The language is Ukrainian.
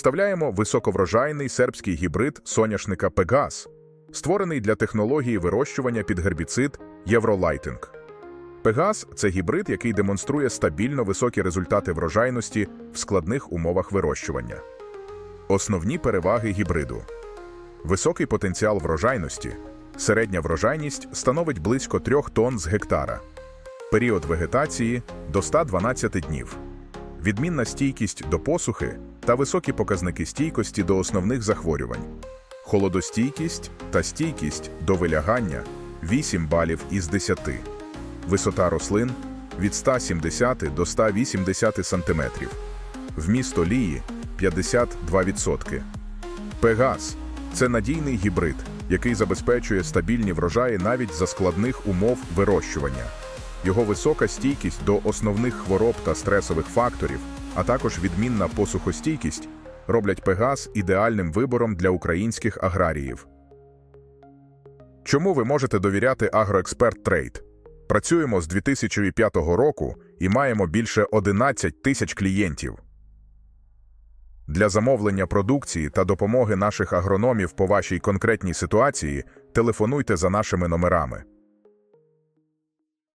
Представляємо високоврожайний сербський гібрид соняшника Пегас, створений для технології вирощування під гербіцид Євролайтинг. Пегас це гібрид, який демонструє стабільно високі результати врожайності в складних умовах вирощування. Основні переваги гібриду: високий потенціал врожайності, середня врожайність становить близько 3 тонн з гектара, період вегетації до 112 днів, відмінна стійкість до посухи та високі показники стійкості до основних захворювань, холодостійкість та стійкість до вилягання 8 балів із 10, висота рослин від 170 до 180 см, вміст олії 52%. Пегас це надійний гібрид, який забезпечує стабільні врожаї навіть за складних умов вирощування. Його висока стійкість до основних хвороб та стресових факторів, а також відмінна посухостійкість роблять Пегас ідеальним вибором для українських аграріїв. Чому ви можете довіряти Агроексперт Трейд? Працюємо з 2005 року і маємо більше 11 тисяч клієнтів. Для замовлення продукції та допомоги наших агрономів по вашій конкретній ситуації телефонуйте за нашими номерами.